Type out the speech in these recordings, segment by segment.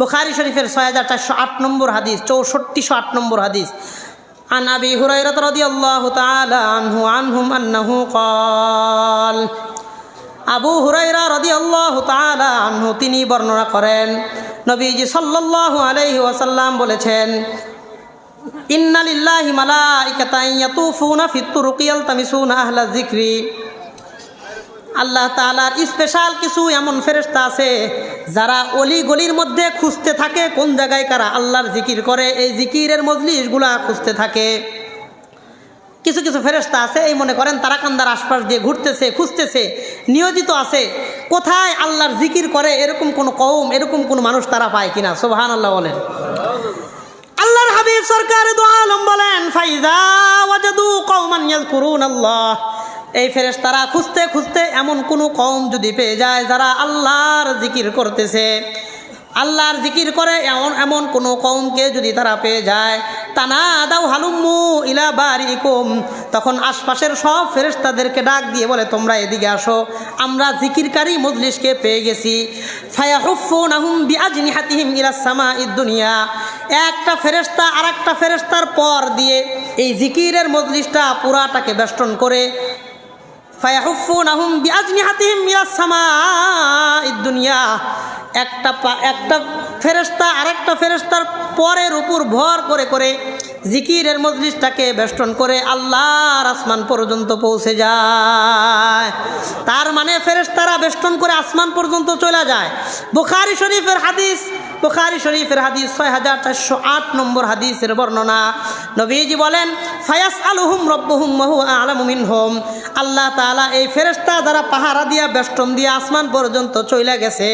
বুখারি শরীফের ছয় হাজার চারশো আট নম্বর হাদিস চৌষট্টিশো আট নম্বর হাদিস عن أبي هريرة رضي الله تعالى عنه عنهم أنه قال আবু হুরাইরা রদি আল্লাহ তালা আনহু তিনি বর্ণনা করেন নবীজি সাল্লাল্লাহু আলাইহি ওয়াসাল্লাম বলেছেন ইন্নালিল্লাহি মালাইকাতান ইয়াতুফুনা ফিত তুরুকি ইয়ালতামিসুনা আহলা যিকরি আল্লাহ তাআলার স্পেশাল কিছু এমন ফেরেশতা আছে যারা অলি গলির মধ্যে খুঁজতে থাকে, কোন জায়গায় কারা আল্লাহর জিকির করে, এই জিকিরের মজলিসগুলা খুঁজতে থাকে। কিছু কিছু ফেরেস্তা আছে, এই মনে করেন তারাকান্দার আশপাশ দিয়ে ঘুরতেছে, খুঁজতেছে, নিয়োজিত আছে। কোথায় আল্লাহর জিকির করে, এরকম কোনো কৌম এরকম কোনো মানুষ তারা পায় কিনা? সোহান আল্লাহ বলেন। আল্লাহর হাবিব সরকার দো আলম বলেন, ফাইজা ওয়াজাদু কওমান ইয়াজকুরুন আল্লাহ এই ফেরেশতারা খুঁজতে খুঁজতে এমন কোনো কম যদি পেয়ে যায় যারা আল্লাহর জিকির করতেছে। আল্লাহর জিকির করে এমন এমন কোনো কমকে যদি তারা পেয়ে যায় তানা দাও হালুম্মু ইলা বারিকুম। তখন আশপাশের সব ফেরেশতাদেরকে ডাক দিয়ে বলে, তোমরা এদিকে আসো, আমরা জিকিরকারী মজলিসকে পেয়ে গেছি। ফায়াহুফুনাহুম বিআজনিহাতিহিম ইলা সামাঈদ দুনিয়া। একটা ফেরেশতা আর একটা ফেরেশতার পর দিয়ে এই জিকিরের মজলিসটা পুরাটাকে বেষ্টন করে দুনিয়া। একটা পা একটা আরেকটা ফেরেস্তার পরের উপর ভর করে করে বেষ্টন করে আসমান পর্যন্ত পৌঁছে যায়। তার মানে ফেরেস্তারা বেষ্টন করে আসমান পর্যন্ত চলে যায়। বুখারি শরীফের হাদিস, বুখারি শরীফের হাদিস ছয় হাজার চারশো আট নম্বর হাদিসের বর্ণনা। নবীজি বলেন ফায়াস আলহুম রব্বহুম মহু আলমিন হোম আল্লাহ তালা এই ফেরেস্তা যারা পাহারা দিয়া বেষ্টম দিয়া, আসমান পর্যন্ত চলে গেছে,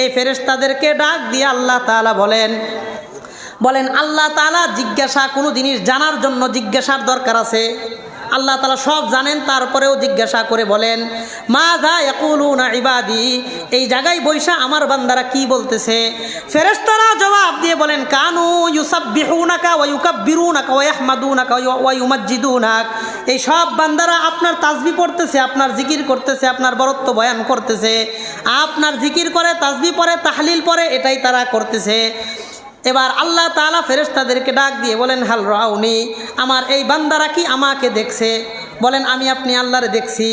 এই ফেরেস্তাদেরকে ডাক দিয়ে আল্লাহ তালা বলেন বলেন, আল্লাহ তালা জিজ্ঞাসা কোনো জিনিস জানার জন্য জিজ্ঞাসার দরকার আছে? আল্লাহ তালা সব জানেন, তারপরেও জিজ্ঞাসা করে বলেন মা দা না ইবাদি? এই জায়গায় বৈশা আমার বান্দারা কি বলতেছে? ফেরেস্তারা জবাব দিয়ে বলেন, কানু ইউসাব্বিহুনাকা ওয়া ইউকাব্বিরুনাকা ওয়া ইয়াহমাদুনাকা ওয়া ইউমাজ্জিদুনাক। এই সব বান্দারা আপনার তাজবি পড়তেছে, আপনার জিকির করতেছে, আপনার বরত্ব বয়ান করতেছে। আপনার জিকির করে, তাজবি পরে তাহলিল পরে এটাই তারা করতেছে। এবার আল্লাহ তালা ফেরেস্তাদেরকে ডাক দিয়ে বলেন, হাল রাউনি, আমার এই বান্দারা কি আমাকে দেখছে? বলেন, আমি আপনি আল্লাহরে দেখছি।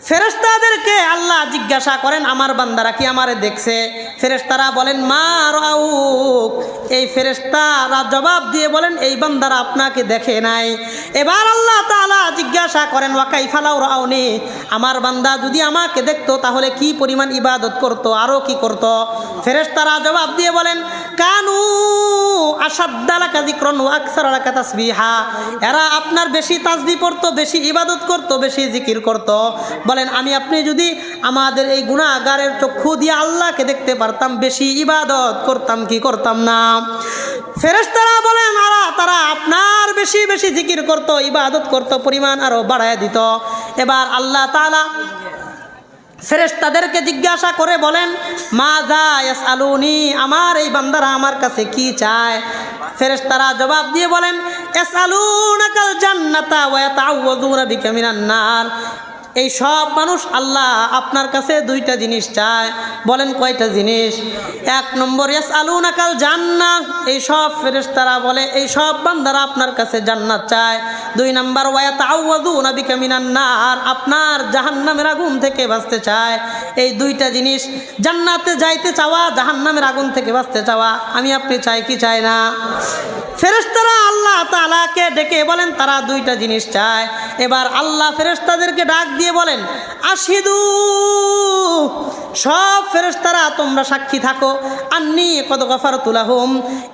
ফেরেস্তাদেরকে আল্লাহ জিজ্ঞাসা করেন, আমার বান্দারা কি আমারে দেখছে? ফেরেস্তারা বলেন, মা রাউক। এই ফেরেস্তারা জবাব দিয়ে বলেন, এই বান্দারা আপনাকে দেখে নাই। এবার আল্লাহ তালা জিজ্ঞাসা করেন ওয়াকাই ফালাও রাউনি? আমার বান্দা যদি আমাকে দেখতো, তাহলে কি পরিমাণ ইবাদত করত আরও কি করত? ফেরেস্তারা জবাব দিয়ে বলেন, কানু আসাদ্দালাকা জিক্রন আকসারালাকা তাসবিহা। এরা আপনার বেশি তাসবি পড়তো, বেশি ইবাদত করতো, বেশি জিকির করতো। বলেন, আমি আপনি যদি আমাদের এই গুণাগারের চক্ষু দিয়ে আল্লাহকে দেখতে পারতাম, বেশি ইবাদত করতাম, কি করতাম না? ফেরেশতারা বলেন, আরা, তারা আপনার বেশি বেশি জিকির করতো, ইবাদত করতো, পরিমাণ আরও বাড়ায় দিত। এবার আল্লাহ তালা ফেরেশতাদেরকে জিজ্ঞাসা করে বলেন, মা যা ইয়াস আলুনি আমার এই বান্দারা আমার কাছে কি চায়? ফেরেশতারা জবাব দিয়ে বলেন এস আলু নাকাল জান্নাতা ওয়া তাআউযুনা বিকা মিনান নার। এই সব মানুষ আল্লাহ আপনার কাছে দুইটা জিনিস চায়। বলেন কয়টা জিনিস? এক নম্বর ইয়াস আলুনাকাল জান্নাত। এই সব ফেরেস্তারা বলে, এই সব বান্দারা আপনার কাছে জান্নাত চায়। দুই নম্বর ওয়া তাআউযুনা বিকা মিনান নার। আপনার জাহান্নামের আগুন থেকে বাঁচতে চায়। এই দুইটা জিনিস, জান্নাতে যাইতে চাওয়া, জাহান্নামের আগুন থেকে বাঁচতে চাওয়া। আমি, আপনি চাই কি চাই না? ফেরেশতারা আল্লাহ তাআলাকে ডেকে বলেন, তারা দুইটা জিনিস চায়। এবার আল্লাহ ফেরেশতাদেরকে ডাক দিয়ে বলেন আশিদু সব ফেরস্তারা তোমরা সাক্ষী থাকো। আন্নি কত গফার তুলাহুম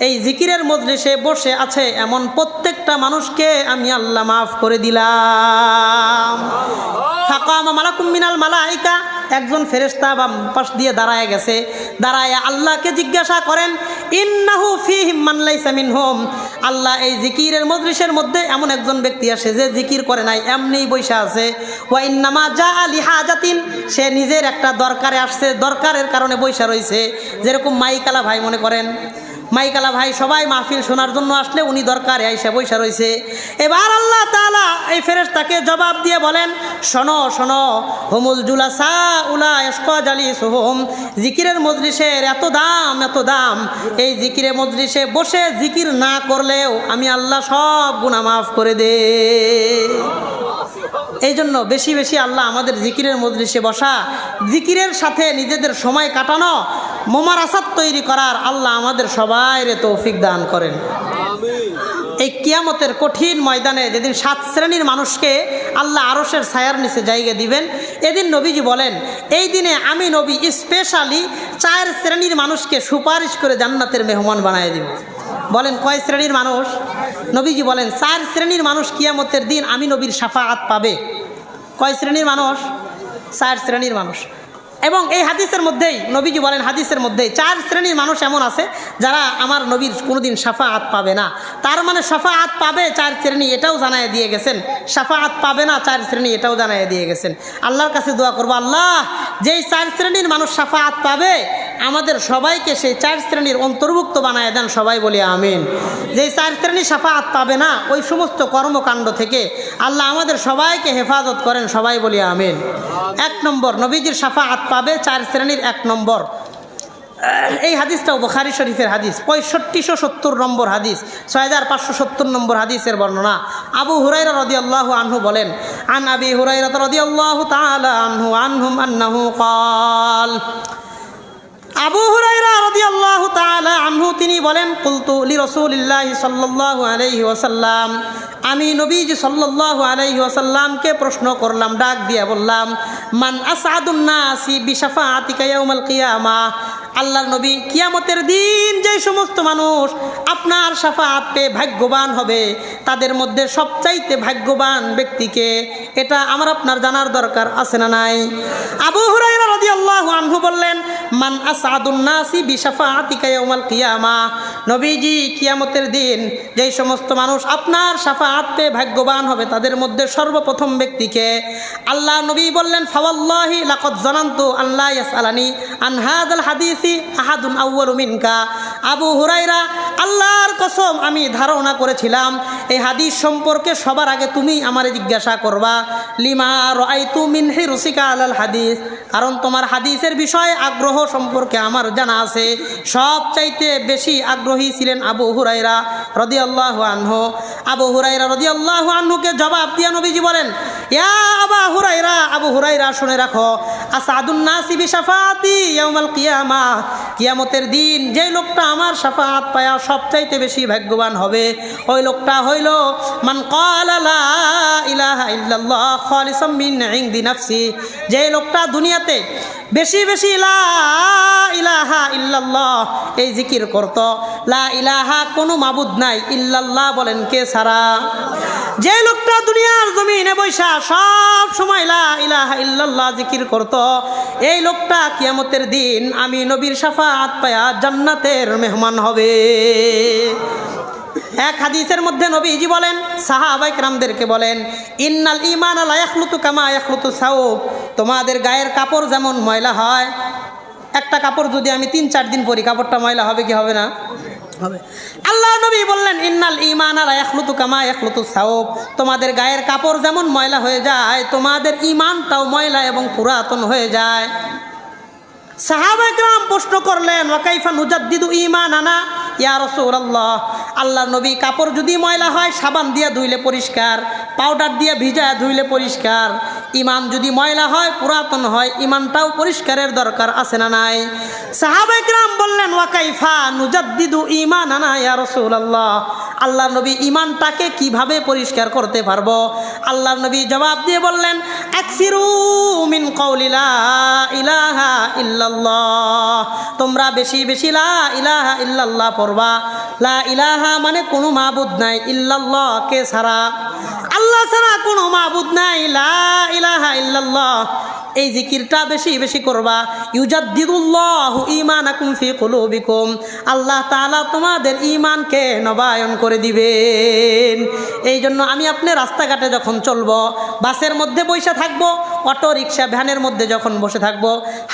এই জিকিরের মজলিসে বসে আছে এমন প্রত্যেকটা মানুষকে আমি আল্লাহ মাফ করে দিলাম। ফাকাম মালাকুম মিনাল মালাইকা। একজন ফেরেস্তা বা পাশ দিয়ে দাঁড়ায় গেছে। দাঁড়ায় আল্লাহকে জিজ্ঞাসা করেন, ইন্নাহু ফি মান সামিন হোম আল্লাহ এই জিকিরের মজলিসের মধ্যে এমন একজন ব্যক্তি আসে, যে জিকির করে নাই, এমনিই বৈশা আছে। ওয়া ইন্নামা যা আলি হাজাতিন সে নিজের একটা দরকারে আসছে, দরকারের কারণে বৈশা রয়েছে। যেরকম মাইকালা ভাই মনে করেন মাইকালা ভাই, সবাই মাহফিল শোনার জন্য আসলে উনি দরকার আইসা বৈশা রয়েছে। এবার আল্লাহ তাআলা এই ফেরেস তাকে জবাব দিয়ে বলেন, শোনো শোনো, হুমুল জুলাসা উলা জালি সোহম জিকিরের মজলিসের এত দাম এত দাম। এই জিকিরে মজলিসে বসে জিকির না করলেও আমি আল্লাহ সব গুনাহ মাফ করে দে। এই জন্য বেশি বেশি আল্লাহ আমাদের জিকিরের মজলিসে বসা জিকিরের সাথে নিজেদের সময় কাটানো মোমার আসাদ তৈরি করার আল্লাহ আমাদের সবাইরে তৌফিক দান করেন। এই কিয়ামতের কঠিন ময়দানে যেদিন সাত শ্রেণির মানুষকে আল্লাহ আরসের ছায়ার নিচে জায়গা দিবেন এদিন নবীজি বলেন এই দিনে আমি নবী স্পেশালি চার শ্রেণির মানুষকে সুপারিশ করে জান্নাতের মেহমান বানায় দিব। বলেন কয় শ্রেণির মানুষ? নবীজি বলেন, চার শ্রেণির মানুষ কিয়ামতের দিন আমি নবীর সাফাআত পাবে। কয় শ্রেণির মানুষ? চার শ্রেণির মানুষ। এবং এই হাদিসের মধ্যেই, নবীজি বলেন হাদিসের মধ্যেই, চার শ্রেণির মানুষ এমন আছে যারা আমার নবীর কোনোদিন সাফাআত পাবে না। তার মানে সাফাআত পাবে চার শ্রেণি, এটাও জানায় দিয়ে গেছেন। সাফাআত পাবে না, চার শ্রেণি, এটাও জানায় দিয়ে গেছেন। আল্লাহর কাছে দোয়া করব, আল্লাহ, যেই চার শ্রেণির মানুষ সাফাআত পাবে, আমাদের সবাইকে সেই চার শ্রেণির অন্তর্ভুক্ত বানায় দেন সবাই বলি আমিন। যেই চার শ্রেণি সাফাআত পাবে না, ওই সমস্ত কর্মকাণ্ড থেকে আল্লাহ আমাদের সবাইকে হেফাজত করেন, সবাই বলি আমিন। এক নম্বর, নবীজির সাফাআত পাবে চার শ্রেণির এক নম্বর। এই হাদিসটাও বুখারি শরীফের হাদিস। পঁয়ষট্টিশো সত্তর নম্বর হাদিস, ছয় হাজার পাঁচশো সত্তর নম্বর হাদিসের বর্ণনা। আবু হুরাইরা রদি আল্লাহ আনহু বলেন, আন আবি হুরাইরা রদি আল্লাহ তাআলা আনহু, আনহুম আন্নাহু কাল। আবু হুরাইরা রাদিয়াল্লাহু তাআলা আনহু, তিনি বলেন, কুলতু লি রসুলিল্লাহ সাল্লাহ আলহি ওসাল্লাম আমি নবীজি সাল্লাহ আলাইহি ওসাল্লামকে প্রশ্ন করলাম, ডাক দিয়ে বললাম, মান আসাদুন্না আসি বিশাফা আতিকা কিয়ামাহ আল্লাহর নবী কিয়ামতের দিন যে সমস্ত মানুষ আপনার সাফাআত পেয়ে ভাগ্যবান হবে, তাদের মধ্যে সবচাইতে ভাগ্যবান ব্যক্তিকে এটা আমার আপনার জানার দরকার আছে না নাই? আবু হুরাইরা আনহু বললেন, মান আসাদুন নাসি বিশাফাআতিকা ইয়াউমাল কিয়ামা। নবীজি কিয়ামতের দিন যেই সমস্ত মানুষ আপনার সাফাআত পেয়ে ভাগ্যবান হবে, তাদের মধ্যে সর্বপ্রথম ব্যক্তিকে আল্লাহ নবী বললেন, ফাওয়াল্লাহি লাকাদ জানান্তু আল্লাহ ইয়াসআলানি আন হাদিসি আহাদুন আউয়ালু মিনকা। আবু হুরাইরা আল্লাহর কসম আমি ধারণা করেছিলাম, এই হাদিস সম্পর্কে সবার আগে তুমি আমারে জিজ্ঞাসা করবা, লিমা রাআইতু মিন হিরসিকা আলাল হাদিস, কারণ তোমার হাদিসের বিষয়ে আগ্রহ সম্পর্কে আমার জানা আছে। সবচাইতে বেশি আগ্রহী ছিলেন আবু হুরাইরা রদিয়াল্লাহু আনহু। আবু হুরাইরা রদি আল্লাহ আনহুকে জবাব দিয়া নবীজি বলেন, ইয়া আবা হুরাইরা আবু হুরাইরা শুনে রাখো, আসাদুন নাসি বিশাফাতি ইয়াউমাল কিয়ামা, কিয়ামতের দিন যে লোকটা আমার সাফাত পায়া সবচাইতে বেশি ভাগ্যবান হবে। ওই লোকটা হইল, মান নাফসি। যে লোকটা দুনিয়াতে বেশি বেশি লা ইলাহা ইল্লাল্লাহ এই জিকির করত। লা ইলাহা কোনো মাবুদ নাই, ইল্লাল্লাহ বলেন কে ছাড়া? যে লোকটা দুনিয়ার জমিনে বৈশা সব সময় লা ইলাহা ইল্লাল্লাহ জিকির করত, এই লোকটা কিয়ামতের দিন আমি নবীর সাফাত পায়া জান্নাতের মেহমান হবে। এক হাদিসের মধ্যে নবীজি বলেন সাহাবাইক রামদেরকে বলেন, ইন্নাল ইমান আলা ইয়াখলুতু কামা ইয়াখলুতু সাউব তোমাদের গায়ের কাপড় যেমন ময়লা হয়, একটা কাপড় যদি আমি তিন চার দিন পরি কাপড়টা ময়লা হবে কি হবে না? হবে। আল্লাহ নবী বললেন, ইন্নাল ইমান আর একলুতু কামা একলুতু সাউব তোমাদের গায়ের কাপড় যেমন ময়লা হয়ে যায়, তোমাদের ইমানটাও ময়লা এবং পুরাতন হয়ে যায়। সাহাবাগ্রাম প্রশ্ন করলেন ওয়াকাইফা নুজাদ্দিদু ইমান আনা ইয়া রসৌরাল্লাহ আল্লাহ নবী কাপড় যদি ময়লা হয়, সাবান দিয়ে ধুইলে পরিষ্কার, পাউডার দিয়ে ভিজা ধুইলে পরিষ্কার, ইমান যদি ময়লা হয়, পুরাতন হয়, ইমানটাও পরিষ্কারের দরকার আছে না নাই? সাহাবেকরাম বললেন ওয়াকাইফা নুজাদ্দিদু ইমান আনা ইয়া রাসূলুল্লাহ? আল্লাহ নবী ইমানটাকে কীভাবে পরিষ্কার করতে পারব? আল্লাহ নবী জবাব দিয়ে বললেন মিন ইলাহা ইল্লাল্লাহ। তোমরা বেশি বেশি লা ইলাহা ইল্লাল্লাহ পড়বা। লা ইলাহা মানে কোনো মাবুদ নাই ইল্লাল্লাহ কে ছাড়া। আল্লাহ ছাড়া কোনো মাবুদ নাই, লা ইলাহা ইল্লাল্লাহ। এই জিকিরটা বেশি বেশি করবা। ইউজাদ্দিদুল্লাহ ইমানাকুম ফি কুলুবিকুম। আল্লাহ তাআলা তোমাদের ইমানকে নবায়ন করে দিবেন। এই জন্য আমি আপনি রাস্তাঘাটে যখন চলব, বাসের মধ্যে বসে থাকব অটো রিক্সা ভ্যানের মধ্যে যখন বসে থাকব,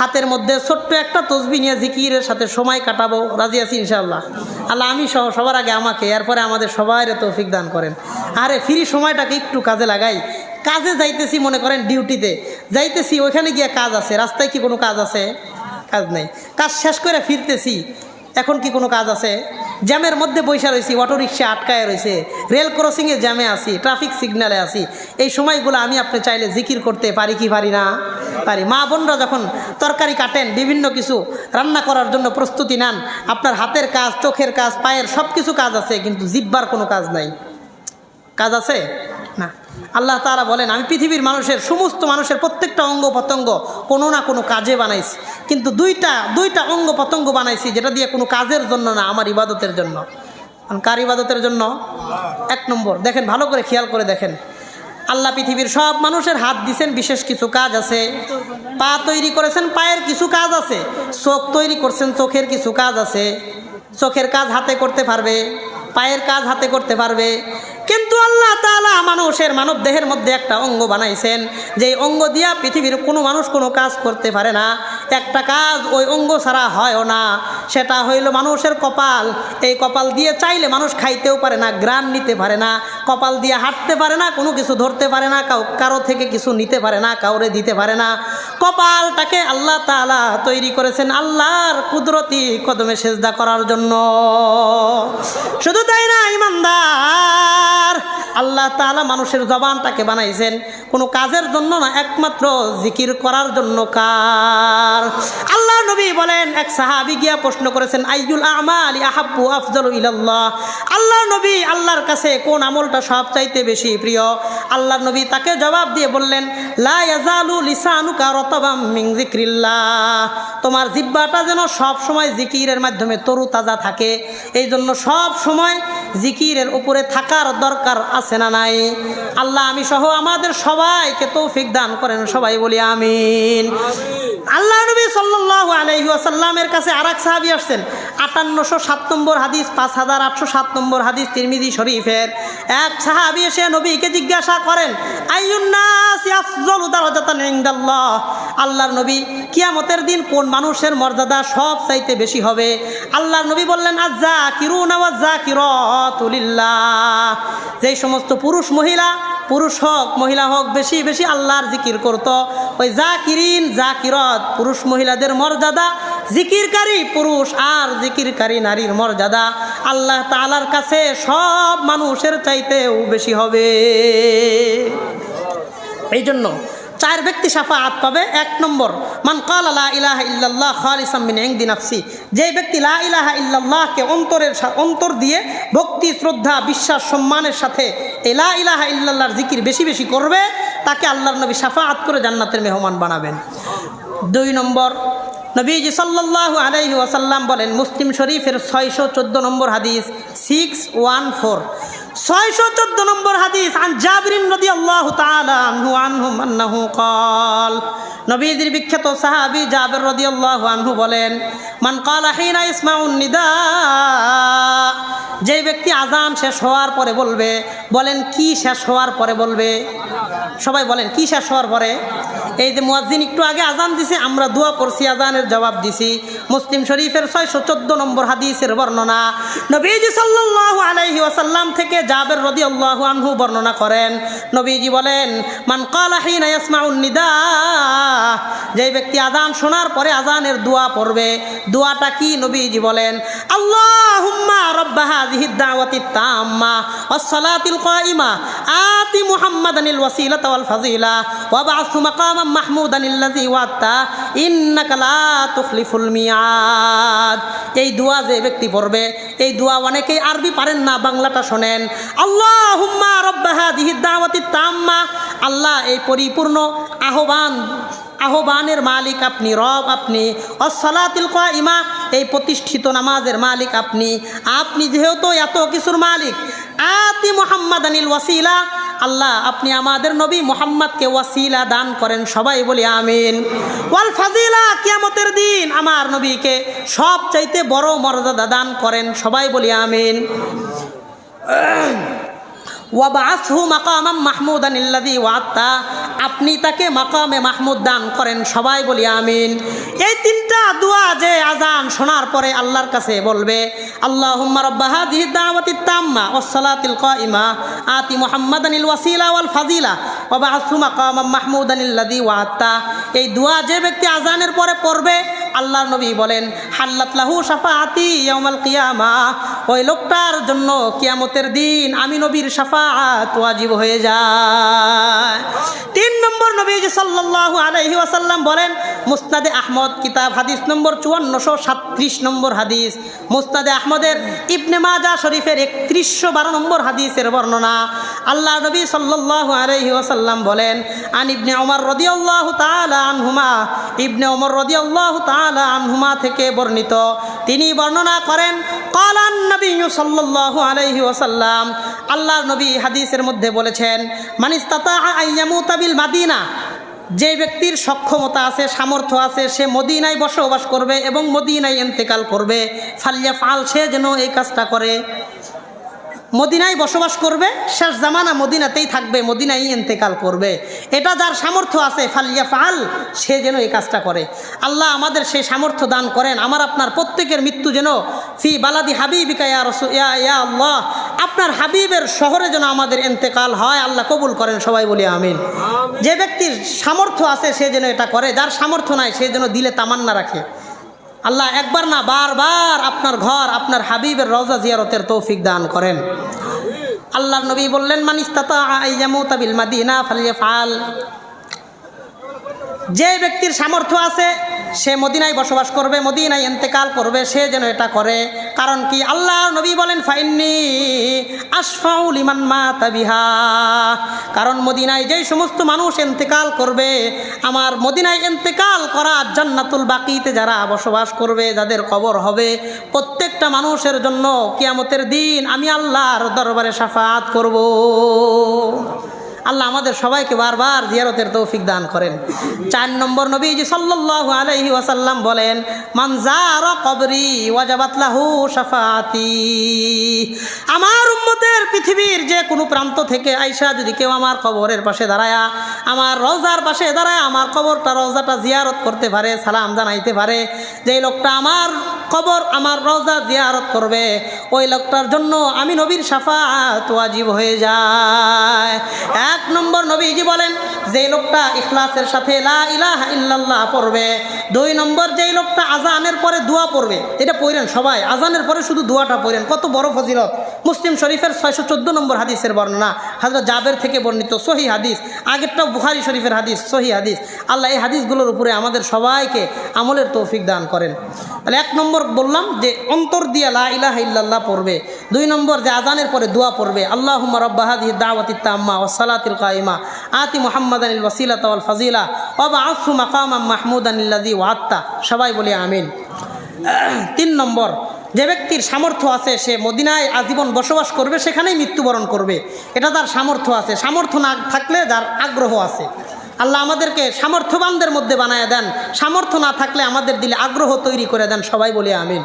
হাতের মধ্যে ছোট্ট একটা তসবি নিয়ে জিকিরের সাথে সময় কাটাবো। রাজি আছি ইনশাল্লাহ আল্লাহ আমি সহ সবার আগে আমাকে, এরপরে আমাদের সবাই তৌফিক দান করেন। আরে ফ্রি সময়টাকে একটু কাজে লাগাই। কাজে যাইতেছি, মনে করেন ডিউটিতে যাইতেছি, ওইখানে গিয়ে কাজ আছে। রাস্তায় কি কোনো কাজ আছে? কাজ নেই। কাজ শেষ করে ফিরতেছি। এখন কি কোনো কাজ আছে? জ্যামের মধ্যে বৈশা রয়েছি অটোরিক্সা আটকায় রয়েছে রেল ক্রসিংয়ে জ্যামে আছি ট্রাফিক সিগন্যালে আছি। এই সময়গুলো আমি আপনি চাইলে জিকির করতে পারি কি পারি না? পারি। মা বোনরা যখন তরকারি কাটেন, বিভিন্ন কিছু রান্না করার জন্য প্রস্তুতি নেন, আপনার হাতের কাজ, চোখের কাজ, পায়ের সব কিছু কাজ আছে, কিন্তু জিব্বার কোনো কাজ নাই। কাজ আছে? না। আল্লাহ তারা বলেন, আমি পৃথিবীর মানুষের, সমস্ত মানুষের প্রত্যেকটা অঙ্গ প্রত্যঙ্গ কোনো না কোনো কাজে বানাইছি। কিন্তু দুইটা দুইটা অঙ্গ প্রত্যঙ্গ বানাইছি, যেটা দিয়ে কোনো কাজের জন্য না, আমার ইবাদতের জন্য। কার ইবাদতের জন্য? এক নম্বর। দেখেন, ভালো করে খেয়াল করে দেখেন। আল্লাহ পৃথিবীর সব মানুষের হাত দিছেন, বিশেষ কিছু কাজ আছে। পা তৈরি করেছেন, পায়ের কিছু কাজ আছে। চোখ তৈরি করছেন, চোখের কিছু কাজ আছে। চোখের কাজ হাতে করতে পারবে, পায়ের কাজ হাতে করতে পারবে। কিন্তু আল্লাহ তালা মানুষের মানব দেহের মধ্যে একটা অঙ্গ বানাইছেন। যে অঙ্গ দিয়া পৃথিবীর কোনো মানুষ কোনো কাজ করতে পারে না। একটা কাজ ওই অঙ্গ ছাড়া হয়ও না। সেটা হইল মানুষের কপাল। এই কপাল দিয়ে চাইলে মানুষ খাইতেও পারে না, গ্রাম নিতে পারে না, কপাল দিয়ে হাঁটতে পারে না, কোনো কিছু ধরতে পারে না, কাউ কারও থেকে কিছু নিতে পারে না, কাউরে দিতে পারে না। কপালটাকে আল্লাহ তাআলা তৈরি করেছেন আল্লাহর কুদরতি কদমে সেজদা করার জন্য। শুধু তাই না, ইমানদার! আল্লাহ তাআলা মানুষের জবানটাকে বানাইছেন কোনো কাজের জন্য না, একমাত্র জিকির করার জন্য কার। আল্লাহ নবী বলেন, এক সাহাবি গিয়া প্রশ্ন করেছেন আইজুল আমাল আহাব্বু আফজল ইলাল্লাহ। আল্লাহ নবী আল্লাহর কাছে কোন আমলটা সবচাইতে বেশি প্রিয়? আল্লাহ নবী তাকে জবাব দিয়ে বললেন তোমার জিব্বাটা যেন সব সময় জিকিরের মাধ্যমে তরু তাজা থাকে এই জন্য সব সময় জিকিরের উপরে থাকার দরকার আছে না নাই। আল্লাহ আমি সহ আমাদের সবাইকে তৌফিক দান করেন, সবাই বলি আমিন। আল্লাহ নবী সাল্লাল্লাহু আলাইহি ওয়াসাল্লামের কাছে আরেক সাহাবী আসছেন। আটান্নশো সাত নম্বর হাদিস, পাঁচ হাজার আটশো সাত নম্বর হাদিস, তিরমিজি শরীফের এক সাহাবী এসে নবীকে জিজ্ঞাসা করেন আল্লাহর নবী, কিয়ামতের দিন কোন মানুষের মর্যাদা সব চাইতে বেশি হবে? আল্লাহর নবী বললেন আজ্জা কিরুন আওয়াজ্জা কিরতুলিল্লাহ যেই সমস্ত পুরুষ মহিলা পুরুষ হোক, মহিলা হোক, বেশি বেশি আল্লাহর জিকির করতো। ওই জাকিরিন, জাকিরত, পুরুষ মহিলাদের মর্যাদা, জিকিরকারী পুরুষ আর জিকিরকারী নারীর মর্যাদা। আল্লাহ তালার কাছে সব মানুষের চাইতেও বেশি হবে। এই জন্য চার ব্যক্তি সাফাআত পাবে, এক নম্বর, মান কাল লা ইলাহা ইল্লাল্লাহ খালিসাম মিন ইনদি নাফসি। যে ব্যক্তি লা ইলাহা ইল্লাল্লাহকে অন্তরের অন্তর দিয়ে ভক্তি, শ্রদ্ধা, বিশ্বাস, সম্মানের সাথে এই লা ইলাহা ইল্লাল্লাহর জিকির বেশি বেশি করবে, তাকে আল্লাহর নবী সাফাআত করে জান্নাতের মেহমান বানাবেন। দুই নম্বর, নবীজি সাল্লাল্লাহু আলাইহি ওয়াসাল্লাম বলেন, মুসলিম শরীফের ছয়শো চোদ্দ নম্বর হাদিস সিক্স ওয়ান ফোর ছয়শো চোদ্দ নম্বর হাদিস, আন জাবরিন নদী আল্লাহ আনহু আনহু মান্নাহু কল। নবীজির বিখ্যাত সাহাবী জাবের রদি আল্লাহ আনহু বলেন, মান কালা হিনা ইসমাউন নিদা। যে ব্যক্তি আজান শেষ হওয়ার পরে বলবে, বলেন, কি শেষ হওয়ার পরে বলবে? সবাই বলেন, কি শেষ হওয়ার পরে? এই যে মুয়াজ্জিন একটু আগে আজান দিছে, আমরা দোয়া পড়ছি আজানের জবাব দিছি। মুসলিম শরীফের ছয়শো চোদ্দ নম্বর হাদিসের বর্ণনা, নবীজি সাল্লাল্লাহু আলাইহি ওয়াসাল্লাম থেকে জাবের রাদিয়াল্লাহু আনহু বর্ণনা করেন। নবীজি বলেন, মান কালা হিনা ইয়াসমাউন যে ব্যক্তি আজান শোনার পরে আজানের দোয়া পড়বে। দোয়াটা কি? নবীজি বলেন, আল্লাহুম্মা রাব্বা তাম্মা ওয়াস সালাতিল কাইমা আতি মুহাম্মাদানিল ওয়াসিলাতা ওয়াল ফাজিলা ওয়া বা'আথু মাকামান মাহমুদানিল্লাযী ওয়াতা ইন্নাকা লা তুখলিফুল মিয়াদ এই দোয়া যে ব্যক্তি পড়বে, এই দোয়া অনেকেই আরবি পারেন না, বাংলাটা শোনেন। আল্লাহুম্মা রাব্বা হাযিহি দাওয়াতি তাম্মা। আল্লাহ এই পরিপূর্ণ আহ্বান আহ্বানের মালিক আপনি, রব আপনি অসলাতিল ইমা এই প্রতিষ্ঠিত নামাজের মালিক আপনি। আপনি যেহেতু এত কিছুর মালিক, আতি মোহাম্মদ আনিল ওয়াসিলা, আল্লাহ আপনি আমাদের নবী মোহাম্মদকে ওয়াসিলা দান করেন, সবাই বলি আমিন। ওয়াল ফাজিলা, কিয়ামতের দিন আমার নবীকে সব চাইতে বড় মর্যাদা দান করেন, সবাই বলি আমিন। ওয়াবাসহু মাকামাম মাহমুদান ইল্লাদি ওয়াত্তা আপনি তাকে মাকামে মাহমুদ দান করেন, সবাই বলি আমিন। এই তিনটা দোয়া যে আজান শোনার পরে আল্লাহর কাছে বলবে, আল্লাহুম্মা রাব্বা হাযিহি দাওয়াতি তাম্মা ওয়াস সালাতিল কাইমা আতি মুহাম্মাদানিল ওয়াসিলা ওয়াল ফাজিলা ওয়া বা'আথহু মাকামাম মাহমুদান ইল্লাদি ওয়াত্তা এই দোয়া যে ব্যক্তি আজানের পরে পড়বে আল্লাহর নবী বলেন হাল্লাতলাহু সাফাতি ইয়ামাল কিয়ামা। ওই লোকটার জন্য কিয়ামতের দিন আমি নবীর সাফাত ওয়াজিব হয়ে যায়। তিন নম্বর নবী সাল্লাল্লাহু আলাইহি ওয়াসাল্লাম বলেন মুস্তাদে আহমদ, কিতাব হাদিস নম্বর চুয়ান্নশো সাতত্রিশ নম্বর হাদিস। মুস্তাদে আহমদের ইবনে মাজা শরীফের একত্রিশশো বারো নম্বর হাদিসের বর্ণনা। আল্লাহ নবী সাল্লাল্লাহু আলাইহি ওয়াসাল্লাম বলেন, আন ইবনে ওমর রাদিয়াল্লাহু তাআলা আনহুমা। ইবনে ওমর রাদিয়াল্লাহু তাআলা আনহুমা থেকে বর্ণিত। তিনি বর্ণনা করেন কালান নবী সাল্লাল্লাহু আলাইহি ওয়াসাল্লাম। আল্লাহর নবী হাদিসের মধ্যে বলেছেন মানিস্তাতা আইয়ামুতা বিল মাদিনা। যে ব্যক্তির সক্ষমতা আছে, সামর্থ্য আছে, সে মদিনায় বসবাস করবে এবং মদিনায় এন্তেকাল করবে। ফাল্লিয়া ফাল সে যেন এই কাজটা করে। মদিনায় বসবাস করবে শেষ জামানা মদিনাতেই থাকবে মদিনায় ইন্তেকাল করবে। এটা যার সামর্থ্য আছে ফালিয়া ফাল সে যেন এই কাজটা করে। আল্লাহ আমাদের সেই সামর্থ্য দান করেন। আমার আপনার প্রত্যেকের মৃত্যু যেন ফি বালাদি হাবিবিকা ইয়া রসু ইয়া ইয়া আল্লাহ আপনার হাবিবের শহরে যেন আমাদের ইন্তেকাল হয়। আল্লাহ কবুল করেন সবাই বলি আমিন। যে ব্যক্তির সামর্থ্য আছে সে যেন এটা করে। যার সামর্থ্য নাই সে যেন দিলে তামান্না রাখে। আল্লাহ একবার না বারবার আপনার ঘর, আপনার হাবিবের রজা জিয়ারতের তৌফিক দান করেন। আল্লাহ নবী বললেন মানিস্তাতা ফাল যে ব্যক্তির সামর্থ্য আছে সে মদিনায় বসবাস করবে, মদিনায় এন্তেকাল করবে, সে যেন এটা করে। কারণ কি? আল্লাহ নবী বলেন, ফাইন্নি আশফাউল ইমান মা তাবিহা কারণ মদিনায় যেই সমস্ত মানুষ এন্তেকাল করবে, আমার মদিনায় এন্তেকাল করা জান্নাতুল বাকিতে যারা বসবাস করবে, যাদের কবর হবে, প্রত্যেকটা মানুষের জন্য কিয়ামতের দিন আমি আল্লাহর দরবারে সাফাত করব। আল্লাহ আমাদের সবাইকে বারবার জিয়ারতের তৌফিক দান করেন। চার নম্বর নবীজি সাল্লাল্লাহু আলাইহি ওয়াসাল্লাম বলেন মানজার কবরি ওয়াজাবাতলাহু সাফাতি আমার উম্মতের পৃথিবীর যে কোনো প্রান্ত থেকে আইসা যদি কেউ আমার কবরের পাশে দাঁড়ায়া, আমার রওজার পাশে দাঁড়ায় আমার কবরটা রওজাটা জিয়ারত করতে পারে, সালাম জানাইতে পারে, যেই লোকটা আমার কবর আমার রওজা জিয়ারত করবে। ওই লোকটার জন্য আমি নবীর সাফাত ওয়াজিব হয়ে যায়। এক নম্বর নবীজি বলেন, যেই লোকটা ইখলাসের সাথে লা ইলাহা ইল্লাল্লাহ পড়বে, দুই নম্বর যেই লোকটা আজানের পরে দোয়া পড়বে, এটা পড়েন সবাই, আজানের পরে শুধু দোয়াটা পড়েন। কত বড় ফজিলত। মুসলিম শরীফের ছয়শো চোদ্দ নম্বর হাদিসের বর্ণনা হাজরত জাবের থেকে বর্ণিত সহি হাদিস আগেরটাও বুখারি শরীফের হাদিস, সহি হাদিস। আল্লাহ এই হাদিসগুলোর উপরে আমাদের সবাইকে আমলের তৌফিক দান করেন। তাহলে এক নম্বর বললাম যে অন্তর দিয়া লা ইলাহ ইল্লাল্লাহ পড়বে। দুই নম্বর যে আজানের পরে দোয়া পড়বে। আল্লাহ রব্বাহাদি দাওয়াতি তাম্মা ও সালাতিল কাইমা আতি মোহাম্মদ আনিল ওয়াসিলা তাওয়াল ফাজিলা অবা আফু মাকাম মাহমুদ আনিল্লাদি ওয়াত্তা সবাই বলি আমিন। তিন নম্বর, যে ব্যক্তির সামর্থ্য আছে সে মদিনায় আজীবন বসবাস করবে, সেখানেই মৃত্যুবরণ করবে। এটা তার সামর্থ্য আছে। সামর্থ্য না থাকলে তার আগ্রহ আছে। আল্লাহ আমাদেরকে সামর্থ্যবানদের মধ্যে বানায় দেন। সামর্থ্য না থাকলে আমাদের দিলে আগ্রহ তৈরি করে দেন। সবাই বলে আমিন।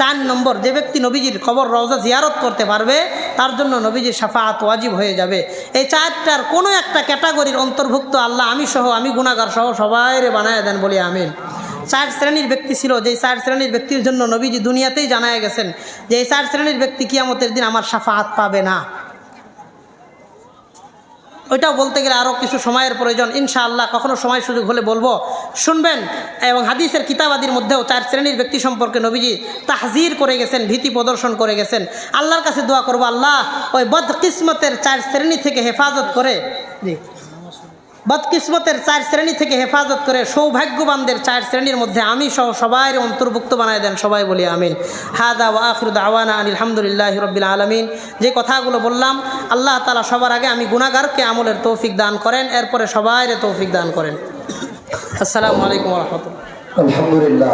চার নম্বর, যে ব্যক্তি নবীজির খবর রওজা জিয়ারত করতে পারবে, তার জন্য নবীজির সাফাত ওয়াজিব হয়ে যাবে। এই চারটার কোনো একটা ক্যাটাগরির অন্তর্ভুক্ত আল্লাহ আমি সহ, আমি গুণাগার সহ সবাইরে বানায় দেন বলে আমিন। চার শ্রেণির ব্যক্তি ছিল যে চার শ্রেণির ব্যক্তির জন্য নবীজি দুনিয়াতেই জানায় গেছেন যে, এই চার শ্রেণির ব্যক্তি কিয়ামতের দিন আমার সাফাত পাবে না। ওইটাও বলতে গেলে আরও কিছু সময়ের প্রয়োজন। ইনশাআল্লাহ কখনও সময় সুযোগ হলে বলব। শুনবেন, এবং হাদিসের কিতাবাদির মধ্যেও চার শ্রেণির ব্যক্তি সম্পর্কে নবীজি তাহজির করে গেছেন, ভীতি প্রদর্শন করে গেছেন। আল্লাহর কাছে দোয়া করব, আল্লাহ ওই বদকিসমতের চার শ্রেণি থেকে হেফাজত করে। জি। বদকিসমতের চার শ্রেণি থেকে হেফাজত করে সৌভাগ্যবানদের চার শ্রেণির মধ্যে আমি সহ সবাই অন্তর্ভুক্ত বানায় দেন, সবাই বলি আমিন। হাদা ওয়া আখির দাওয়ানা আলহামদুলিল্লাহ রবিল আলমিন। যে কথাগুলো বললাম, আল্লাহ তালা সবার আগে আমি গুণাগারকে আমলের তৌফিক দান করেন, এরপরে সবাইরে তৌফিক দান করেন। আসসালামু আলাইকুম রহমতুল্লাহ। আলহামদুলিল্লাহ।